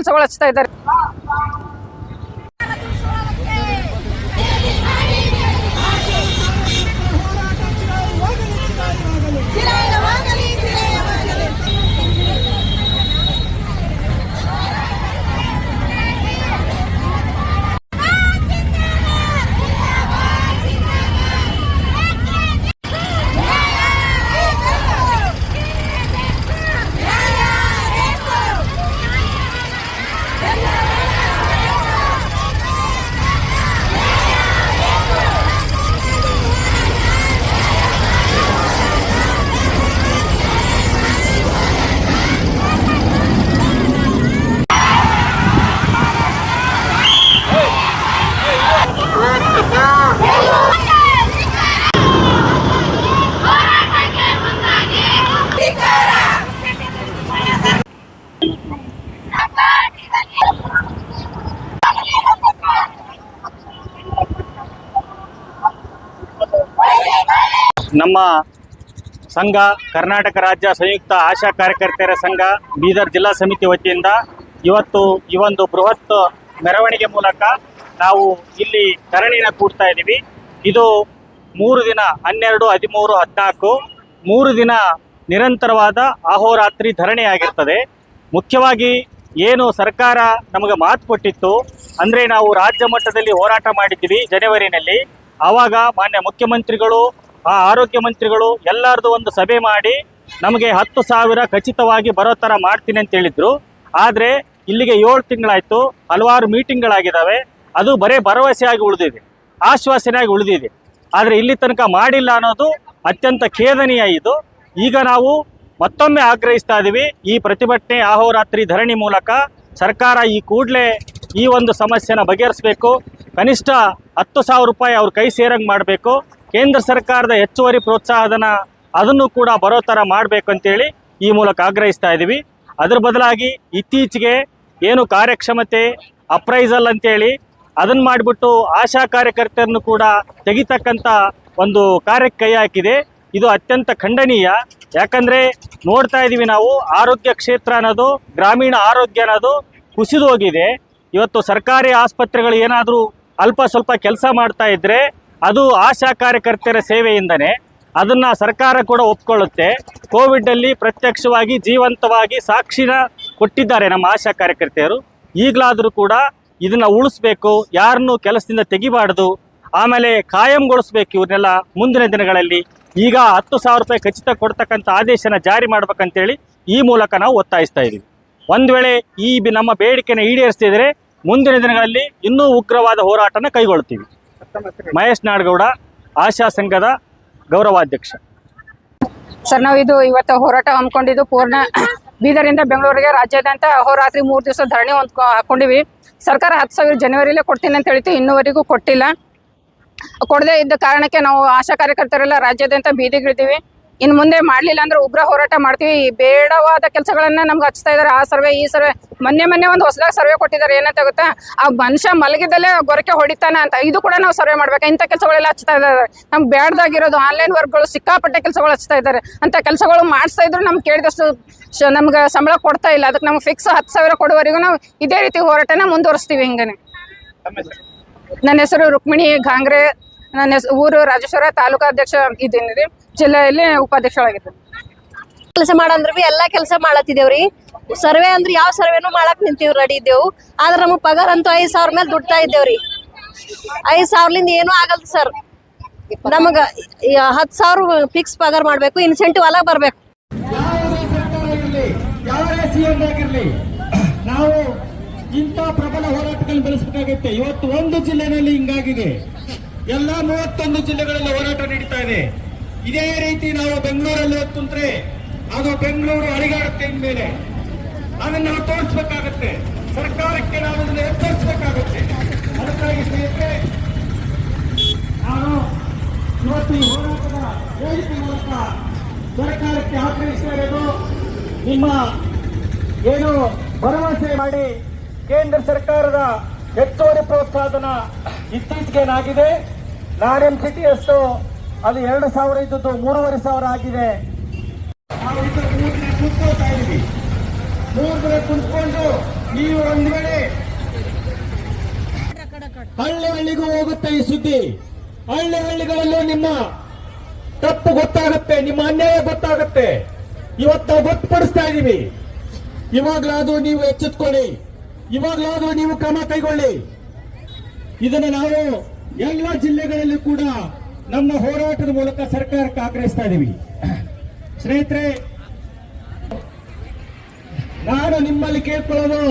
ಕೆಲಸಗಳು ಹಚ್ತಾ ಇದ್ದಾರೆ. ನಮ್ಮ ಸಂಘ, ಕರ್ನಾಟಕ ರಾಜ್ಯ ಸಂಯುಕ್ತ ಆಶಾ ಕಾರ್ಯಕರ್ತೆಯರ ಸಂಘ, ಬೀದರ್ ಜಿಲ್ಲಾ ಸಮಿತಿ ವತಿಯಿಂದ ಇವತ್ತು ಈ ಒಂದು ಬೃಹತ್ ಮೆರವಣಿಗೆ ಮೂಲಕ ನಾವು ಇಲ್ಲಿ ಧರಣಿನ ಕೂಡ್ತಾ ಇದ್ದೀವಿ. ಇದು ಮೂರು ದಿನ, ಹನ್ನೆರಡು, ಹದಿಮೂರು, ಹದಿನಾಲ್ಕು, ಮೂರು ದಿನ ನಿರಂತರವಾದ ಅಹೋರಾತ್ರಿ ಧರಣಿ ಆಗಿರ್ತದೆ. ಮುಖ್ಯವಾಗಿ ಏನು ಸರ್ಕಾರ ನಮಗೆ ಮಾತು ಕೊಟ್ಟಿತ್ತು, ಅಂದರೆ ನಾವು ರಾಜ್ಯ ಮಟ್ಟದಲ್ಲಿ ಹೋರಾಟ ಮಾಡಿದ್ದೀವಿ ಜನವರಿನಲ್ಲಿ. ಆವಾಗ ಮಾನ್ಯ ಮುಖ್ಯಮಂತ್ರಿಗಳು ಆ ಆರೋಗ್ಯ ಮಂತ್ರಿಗಳು ಎಲ್ಲರದು ಒಂದು ಸಭೆ ಮಾಡಿ ನಮಗೆ ಹತ್ತು ಸಾವಿರ ಖಚಿತವಾಗಿ ಬರೋ ಥರ ಮಾಡ್ತೀನಿ ಅಂತ ಹೇಳಿದ್ರು. ಆದರೆ ಇಲ್ಲಿಗೆ ಏಳು ತಿಂಗಳಾಯಿತು, ಹಲವಾರು ಮೀಟಿಂಗ್ಗಳಾಗಿದ್ದಾವೆ ಅದು ಬರೇ ಭರವಸೆಯಾಗಿ ಉಳಿದಿದೆ ಆಶ್ವಾಸನೆಯಾಗಿ ಉಳಿದಿದೆ. ಆದರೆ ಇಲ್ಲಿ ತನಕ ಮಾಡಿಲ್ಲ ಅನ್ನೋದು ಅತ್ಯಂತ ಖೇದನೀಯ ಇದು. ಈಗ ನಾವು ಮತ್ತೊಮ್ಮೆ ಆಗ್ರಹಿಸ್ತಾ ಇದ್ದೀವಿ ಈ ಪ್ರತಿಭಟನೆ ಅಹೋರಾತ್ರಿ ಧರಣಿ ಮೂಲಕ ಸರ್ಕಾರ ಈ ಕೂಡಲೇ ಈ ಒಂದು ಸಮಸ್ಯೆನ ಬಗೆಹರಿಸಬೇಕು. ಕನಿಷ್ಠ ಹತ್ತು ಸಾವಿರ ರೂಪಾಯಿ ಅವ್ರ ಕೈ ಸೇರಂಗೆ ಮಾಡಬೇಕು. ಕೇಂದ್ರ ಸರ್ಕಾರದ ಹೆಚ್ಚುವರಿ ಪ್ರೋತ್ಸಾಹಧನ ಅದನ್ನು ಕೂಡ ಬರೋ ಥರ ಮಾಡಬೇಕು ಅಂತೇಳಿ ಈ ಮೂಲಕ ಆಗ್ರಹಿಸ್ತಾ ಇದ್ದೀವಿ ಅದರ ಬದಲಾಗಿ ಇತ್ತೀಚೆಗೆ ಏನು ಕಾರ್ಯಕ್ಷಮತೆ, ಅಪ್ರೈಸಲ್ ಅಂತೇಳಿ ಅದನ್ನು ಮಾಡಿಬಿಟ್ಟು ಆಶಾ ಕಾರ್ಯಕರ್ತರನ್ನು ಕೂಡ ತೆಗಿತಕ್ಕಂಥ ಒಂದು ಕಾರ್ಯಕ್ಕೆ ಕೈ ಹಾಕಿದೆ. ಇದು ಅತ್ಯಂತ ಖಂಡನೀಯ. ಯಾಕಂದರೆ ನೋಡ್ತಾ ಇದ್ದೀವಿ ನಾವು, ಆರೋಗ್ಯ ಕ್ಷೇತ್ರ ಅನ್ನೋದು, ಗ್ರಾಮೀಣ ಆರೋಗ್ಯ ಅನ್ನೋದು ಕುಸಿದು ಹೋಗಿದೆ. ಇವತ್ತು ಸರ್ಕಾರಿ ಆಸ್ಪತ್ರೆಗಳು ಏನಾದರೂ ಅಲ್ಪ ಸ್ವಲ್ಪ ಕೆಲಸ ಮಾಡ್ತಾ ಇದ್ದರೆ ಅದು ಆಶಾ ಕಾರ್ಯಕರ್ತರ ಸೇವೆಯಿಂದನೇ ಅದನ್ನು ಸರ್ಕಾರ ಕೂಡ ಒಪ್ಕೊಳ್ಳುತ್ತೆ. ಕೋವಿಡಲ್ಲಿ ಪ್ರತ್ಯಕ್ಷವಾಗಿ ಜೀವಂತವಾಗಿ ಸಾಕ್ಷಿನ ಕೊಟ್ಟಿದ್ದಾರೆ ನಮ್ಮ ಆಶಾ ಕಾರ್ಯಕರ್ತೆಯರು. ಈಗಲಾದರೂ ಕೂಡ ಇದನ್ನು ಉಳಿಸ್ಬೇಕು, ಯಾರನ್ನೂ ಕೆಲಸದಿಂದ ತೆಗಿಬಾರ್ದು, ಆಮೇಲೆ ಕಾಯಂಗೊಳಿಸ್ಬೇಕು ಇವ್ರನ್ನೆಲ್ಲ ಮುಂದಿನ ದಿನಗಳಲ್ಲಿ. ಈಗ ಹತ್ತು ಸಾವಿರ ರೂಪಾಯಿ ಖಚಿತ ಕೊಡ್ತಕ್ಕಂಥ ಆದೇಶನ ಜಾರಿ ಮಾಡ್ಬೇಕಂತೇಳಿ ಈ ಮೂಲಕ ನಾವು ಒತ್ತಾಯಿಸ್ತಾ ಇದ್ದೀವಿ ಒಂದು ವೇಳೆ ಈ ನಮ್ಮ ಬೇಡಿಕೆನ ಈಡೇರಿಸ್ತಿದ್ರೆ ಮುಂದಿನ ದಿನಗಳಲ್ಲಿ ಇನ್ನೂ ಉಗ್ರವಾದ ಹೋರಾಟನ ಕೈಗೊಳ್ತೀವಿ ಮಹೇಶ್ ನಾಡಗೌಡ, ಆಶಾ ಸಂಘದ ಗೌರವಾಧ್ಯಕ್ಷ. ಸರ್, ನಾವು ಇದು ಇವತ್ತು ಹೋರಾಟ ಹಮ್ಮಿಕೊಂಡಿದ್ದು ಪೂರ್ಣ ಬೀದರಿಂದ ಬೆಂಗಳೂರಿಗೆ. ರಾಜ್ಯಾದ್ಯಂತ ಅಹೋರಾತ್ರಿ ಮೂರು ದಿವಸ ಧರಣಿ ಹೊಂದ್ಕೊ ಹಾಕೊಂಡಿವಿ. ಸರ್ಕಾರ ಹತ್ತು ಸಾವಿರ ಜನವರಿಲೇ ಕೊಡ್ತೀನಿ ಅಂತ ಹೇಳಿತು ಇನ್ನೂವರೆಗೂ ಕೊಟ್ಟಿಲ್ಲ. ಕೊಡದೇ ಇದ್ದ ಕಾರಣಕ್ಕೆ ನಾವು ಆಶಾ ಕಾರ್ಯಕರ್ತರೆಲ್ಲ ರಾಜ್ಯಾದ್ಯಂತ ಬೀದಿಗಿಳಿದೀವಿ. ಇನ್ನು ಮುಂದೆ ಮಾಡಲಿಲ್ಲ ಅಂದ್ರೆ ಉಗ್ರ ಹೋರಾಟ ಮಾಡ್ತೀವಿ. ಈ ಬೇಡವಾದ ಕೆಲಸಗಳನ್ನ ನಮ್ಗೆ ಹಚ್ತಾ ಇದ್ದಾರೆ ಆ ಸರ್ವೆ ಈ ಸರ್ವೆ ಮೊನ್ನೆ ಮೊನ್ನೆ ಒಂದು ಹೊಸದಾಗಿ ಸರ್ವೆ ಕೊಟ್ಟಿದ್ದಾರೆ. ಏನಂತ ಗೊತ್ತಾ ಆ ಮನುಷ್ಯ ಮಲಗಿದಲ್ಲೇ ಗೊರಕೆ ಹೊಡಿತಾನೆ ಅಂತ. ಇದು ಕೂಡ ನಾವು ಸರ್ವೆ ಮಾಡ್ಬೇಕು. ಇಂಥ ಕೆಲಸಗಳೆಲ್ಲ ಹಚ್ತಾ ಇದ್ದಾರೆ ನಮ್ಗೆ ಬೇಡದಾಗಿರೋದು ಆನ್ಲೈನ್ ವರ್ಕ್ಗಳು ಸಿಕ್ಕಾಪಟ್ಟೆ ಕೆಲಸಗಳು ಹಚ್ತಾ ಇದ್ದಾರೆ ಅಂತ ಕೆಲಸಗಳು ಮಾಡಿಸ್ತಾ ಇದ್ರು ನಮ್ಗೆ ಕೇಳಿದಷ್ಟು ನಮ್ಗೆ ಸಂಬಳ ಕೊಡ್ತಾ ಇಲ್ಲ. ಅದಕ್ಕೆ ನಮ್ಗೆ ಫಿಕ್ಸ್ ಹತ್ತು ಸಾವಿರ ಕೊಡುವವರೆಗೂ ನಾವು ಇದೇ ರೀತಿ ಹೋರಾಟನ ಮುಂದುವರಿಸ್ತೀವಿ ಹಿಂಗನೆ. ನನ್ನ ಹೆಸರು ರುಕ್ಮಿಣಿ ಘಾಂಗ್ರೆ. ನನ್ನ ಹೆಸರು ಊರು ರಾಜೇಶ್ವರ ತಾಲೂಕಾ ಅಧ್ಯಕ್ಷ ಇದ್ದೀನಿ ರೀ ಜಿಲ್ಲೆಯಲ್ಲಿ ಉಪಾಧ್ಯಕ್ಷಳಾಗಿದ್ದೀನಿ ಕೆಲಸ ಮಾಡಂದ್ರ ಬಿ ಎಲ್ಲಾ ಕೆಲಸ ಮಾಡತ್ತಿದೇವ್ರಿ. ಸರ್ವೆ ಅಂದ್ರ ಯಾವ ಸರ್ವೆನು ಮಾಡಕ್ ನಿಂತೀವಿ ರೆಡಿ ಇದ್ದೇವು. ಆದ್ರ ನಮಗ್ ಪಗಾರ ಅಂತೂ ಐದ್ ಸಾವಿರ ಮೇಲೆ ದುಡ್ತಾ ಇದ್ದೇವ್ರಿ. ಐದ್ ಸಾವಿರಲಿಂದ ಏನೂ ಆಗಲ್ದು ಸರ್. ನಮಗ ಹತ್ ಹತ್ತು ಸಾವಿರ ಫಿಕ್ಸ್ ಪಗಾರ ಮಾಡ್ಬೇಕು ಇನ್ಸೆಂಟಿವ್ ಅಲ್ಲ ಬರ್ಬೇಕು. ಇರಲಿ ಯಾವೇ ಸಿಎಂ ಆಗಿರ್ಲಿ ನಾವು ಇಂಥ ಪ್ರಬಲ ಹೋರಾಟಗಳನ್ನು ಬೆಳೆಸಬೇಕಾಗುತ್ತೆ. ಇವತ್ತು ಒಂದು ಜಿಲ್ಲೆನಲ್ಲಿ ಹಿಂಗಾಗಿದೆ. ಎಲ್ಲ ಮೂವತ್ತೊಂದು ಜಿಲ್ಲೆಗಳಲ್ಲಿ ಹೋರಾಟ ನಡೀತಾ ಇದೆ. ಇದೇ ರೀತಿ ನಾವು ಬೆಂಗಳೂರಲ್ಲಿ ಹೊತ್ತುಂಟ್ರೆ ಅದು ಬೆಂಗಳೂರು ಅಳಿಗಾಡುತ್ತೆ ಮೇಲೆ ಅದನ್ನು ನಾವು ತೋರಿಸ್ಬೇಕಾಗತ್ತೆ. ಸರ್ಕಾರಕ್ಕೆ ನಾವು ಅದನ್ನು ಎಚ್ಚರಿಸಬೇಕಾಗುತ್ತೆ. ಅದಕ್ಕಾಗಿ ಸ್ನೇಹಿತರೆ, ನಾನು ಇವತ್ತು ಈ ಹೋರಾಟದ ವೇದಿಕೆ ಮೂಲಕ ಸರ್ಕಾರಕ್ಕೆ ಆಗ್ರಹಿಸ್ತಾ ಇರೋದು, ನಿಮ್ಮ ಏನು ಭರವಸೆ ಮಾಡಿ ಕೇಂದ್ರ ಸರ್ಕಾರದ ಹೆಚ್ಚುವರಿ ಪ್ರೋತ್ಸಾಹನ ಇತ್ತೀಚೆಗೇನಾಗಿದೆ? ನಾಡೆನ್ ಸಿಟಿ ಎಷ್ಟು, ಅದು ಎರಡು ಸಾವಿರ ಇದ್ದದ್ದು ಮೂರುವರೆ ಸಾವಿರ ಆಗಿದೆ. ನಾವು ಇದು ಮೂರು ದಿನ ನೀವು ಒಂದ್ ವೇಳೆ ಹಳ್ಳಿ ಹಳ್ಳಿಗೂ ಹೋಗುತ್ತೆ ಈ ಸುದ್ದಿ. ಹಳ್ಳಿ ಹಳ್ಳಿಗಳಲ್ಲೂ ನಿಮ್ಮ ತಪ್ಪು ಗೊತ್ತಾಗುತ್ತೆ, ನಿಮ್ಮ ಅನ್ಯಾಯ ಗೊತ್ತಾಗುತ್ತೆ. ಇವತ್ತು ಗೊತ್ತುಪಡಿಸ್ತಾ ಇದ್ದೀವಿ. ಇವಾಗ್ಲಾದ್ರೂ ನೀವು ಎಚ್ಚೆತ್ಕೊಳ್ಳಿ. ಇವಾಗ್ಲಾದ್ರೂ ನೀವು ಕ್ರಮ ಕೈಗೊಳ್ಳಿ. ಇದನ್ನು ನಾವು ಎಲ್ಲ ಜಿಲ್ಲೆಗಳಲ್ಲಿ ಕೂಡ ನಮ್ಮ ಹೋರಾಟದ ಮೂಲಕ ಸರ್ಕಾರಕ್ಕೆ ಆಗ್ರಹಿಸ್ತಾ ಇದ್ದೀವಿ ಸ್ನೇಹಿತರೆ ನಾನು ನಿಮ್ಮಲ್ಲಿ ಕೇಳ್ಕೊಳ್ಳೋದು